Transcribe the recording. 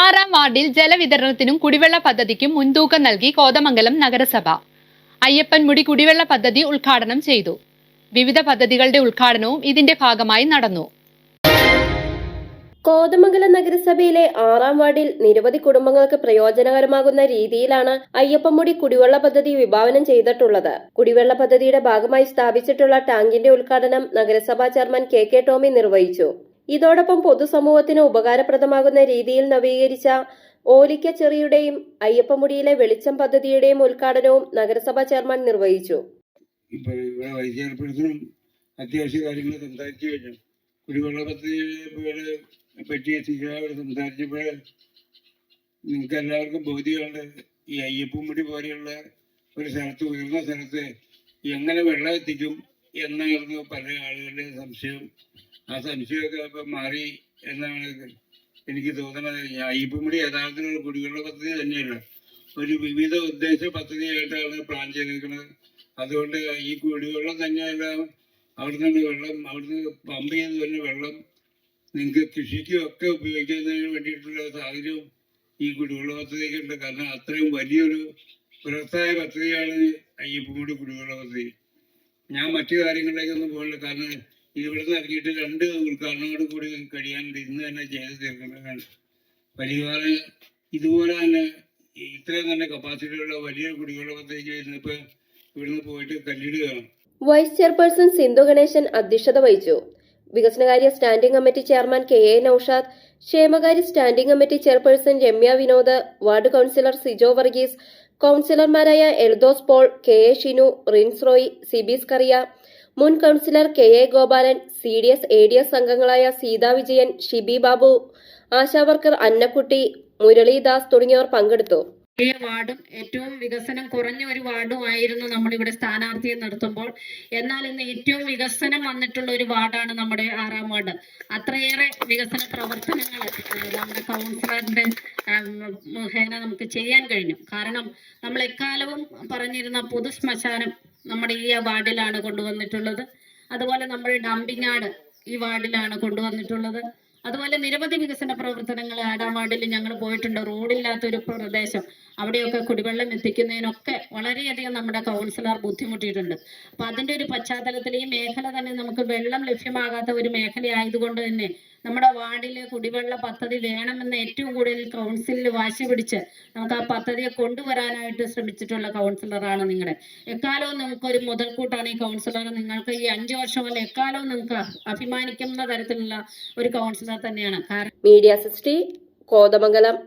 ആറാം വാർഡിൽ ജലവിതരണത്തിനും കുടിവെള്ള പദ്ധതിക്കും മുൻതൂക്കം നൽകി കോതമംഗലം നഗരസഭ. അയ്യപ്പൻമുടി കുടിവെള്ള പദ്ധതി ഉദ്ഘാടനം ചെയ്തു. വിവിധ പദ്ധതികളുടെ ഉദ്ഘാടനവും ഇതിന്റെ ഭാഗമായി നടന്നു. കോതമംഗലം നഗരസഭയിലെ ആറാം വാർഡിൽ നിരവധി കുടുംബങ്ങൾക്ക് പ്രയോജനകരമാകുന്ന രീതിയിലാണ് അയ്യപ്പമുടി കുടിവെള്ള പദ്ധതി വിഭാവനം ചെയ്തിട്ടുള്ളത്. കുടിവെള്ള പദ്ധതിയുടെ ഭാഗമായി സ്ഥാപിച്ചിട്ടുള്ള ടാങ്കിന്റെ ഉദ്ഘാടനം നഗരസഭാ ചെയർമാൻ കെ കെ ടോമി നിർവഹിച്ചു. ഇതോടൊപ്പം പൊതുസമൂഹത്തിന് ഉപകാരപ്രദമാകുന്ന രീതിയിൽ നവീകരിച്ച ഓലിക്ക ചെറിയുടെയും അയ്യപ്പമുടിയിലെ വെളിച്ചം പദ്ധതിയുടെയും ഉദ്ഘാടനവും നഗരസഭാ ചെയർമാൻ നിർവഹിച്ചു. അത്യാവശ്യ കാര്യങ്ങൾ സംസാരിച്ചു കഴിഞ്ഞു. കുടിവെള്ള പദ്ധതിയെ പറ്റി ശിക്ഷയോട് സംസാരിച്ചപ്പോൾ നിങ്ങൾക്ക് എല്ലാവർക്കും ബോധ്യമുണ്ട്. ഈ അയ്യപ്പൻമുടി പോലെയുള്ള ഒരു സ്ഥലത്ത് ഉയർന്ന സ്ഥലത്ത് എങ്ങനെ വെള്ളം എത്തിക്കും എന്നായിരുന്നു പല ആളുകളുടെ സംശയം ആ സംശയമൊക്കെ ഇപ്പം മാറി എന്നാണ് എനിക്ക് തോന്നുന്നത്. അയ്യപ്പമുടി യഥാർത്ഥത്തിലുള്ള കുടിവെള്ള പദ്ധതി തന്നെയല്ല. ഒരു വിവിധ ഉദ്ദേശ പദ്ധതിയായിട്ടാണ് പ്ലാൻ ചെയ്തിരിക്കുന്നത്. അതുകൊണ്ട് ഈ കുടിവെള്ളം തന്നെയല്ല അവിടുന്ന് വെള്ളം അവിടുന്ന് പമ്പ് ചെയ്ത് വരുന്ന വെള്ളം നിങ്ങൾക്ക് കൃഷിക്കും ഒക്കെ ഉപയോഗിക്കുന്നതിന് വേണ്ടിയിട്ടുള്ള സാഹചര്യവും ഈ കുടിവെള്ള പദ്ധതിക്കുണ്ട് കാരണം അത്രയും വലിയൊരു ബൃഹത്തായ പദ്ധതിയാണ് അയ്യപ്പമുടി കുടിവെള്ള പദ്ധതി. ഞാൻ മറ്റു കാര്യങ്ങളിലേക്കൊന്നും പോകില്ല കാരണം ഇവിടുന്ന് ഇറങ്ങിയിട്ട് രണ്ട് ഉദ്ഘാടനങ്ങളോട് കൂടി കഴിയാനുണ്ട് ഇന്ന് തന്നെ ചെയ്ത് തീർക്കേണ്ടതാണ്. പരിഹാരം ഇതുപോലെ തന്നെ ഇത്രയും തന്നെ കപ്പാസിറ്റിയുള്ള വലിയ കുടിവെള്ള പദ്ധതിക്ക് ഇന്നിപ്പോൾ ഇവിടുന്ന് പോയിട്ട് കല്ലിടുകയാണ് വൈസ് ചെയർപേഴ്സൺ സിന്ധു ഗണേശൻ അധ്യക്ഷത വഹിച്ചു. വികസനകാര്യ standing committee chairman K A Noushad ക്ഷേമകാര്യ standing committee chairperson Ramya Vinod ward councillor Sijo Varghese കൌൺസിലർമാരായ Eldhose Paul K A Shinu Rins Roy Sibees Kariya മുൻ councillor K A Gopalan C D S A D S അംഗങ്ങളായ Seetha Vijayan Shibi Babu ASHA worker Annakutty Muralidas തുടങ്ങിയവർ പങ്കെടുത്തു. വാർഡും ഏറ്റവും വികസനം കുറഞ്ഞ ഒരു വാർഡുമായിരുന്നു നമ്മളിവിടെ സ്ഥാനാർത്ഥിയെ നടത്തുമ്പോൾ എന്നാൽ ഇന്ന് ഏറ്റവും വികസനം വന്നിട്ടുള്ള ഒരു വാർഡാണ് നമ്മുടെ ആറാം വാർഡ്. അത്രയേറെ വികസന പ്രവർത്തനങ്ങൾ നമ്മുടെ കൗൺസിലറിന്റെ മുഖേന നമുക്ക് ചെയ്യാൻ കഴിഞ്ഞു. കാരണം നമ്മൾ എക്കാലവും പറഞ്ഞിരുന്ന പൊതു ശ്മശാനം നമ്മുടെ ഈ വാർഡിലാണ് കൊണ്ടുവന്നിട്ടുള്ളത്. അതുപോലെ നമ്മുടെ യാർഡ് ഈ വാർഡിലാണ് കൊണ്ടുവന്നിട്ടുള്ളത്. അതുപോലെ നിരവധി വികസന പ്രവർത്തനങ്ങൾ ആടാം വാർഡിൽ ഞങ്ങൾ പോയിട്ടുണ്ട്. റോഡില്ലാത്ത ഒരു പ്രദേശം. അവിടെയൊക്കെ കുടിവെള്ളം എത്തിക്കുന്നതിനൊക്കെ വളരെയധികം നമ്മുടെ കൗൺസിലർ ബുദ്ധിമുട്ടിയിട്ടുണ്ട്. അപ്പൊ അതിന്റെ ഒരു പശ്ചാത്തലത്തിൽ ഈ മേഖല തന്നെ നമുക്ക് വെള്ളം ലഭ്യമാകാത്ത ഒരു മേഖലയായതുകൊണ്ട് തന്നെ നമ്മുടെ വാർഡിലെ കുടിവെള്ള പദ്ധതി വേണമെന്ന് ഏറ്റവും കൂടുതൽ കൗൺസിലിൽ വാശി പിടിച്ച് നമുക്ക് ആ പദ്ധതിയെ കൊണ്ടുവരാനായിട്ട് ശ്രമിച്ചിട്ടുള്ള കൗൺസിലറാണ് നിങ്ങളുടെ എക്കാലവും നമുക്കൊരു മുതൽക്കൂട്ടാണ് ഈ കൗൺസിലർ നിങ്ങൾക്ക് ഈ അഞ്ചു വർഷം അല്ല എക്കാലവും നിങ്ങൾക്ക് അഭിമാനിക്കുന്ന തരത്തിലുള്ള ഒരു കൗൺസിലർ തന്നെയാണ്. Media sixty Kothamangalam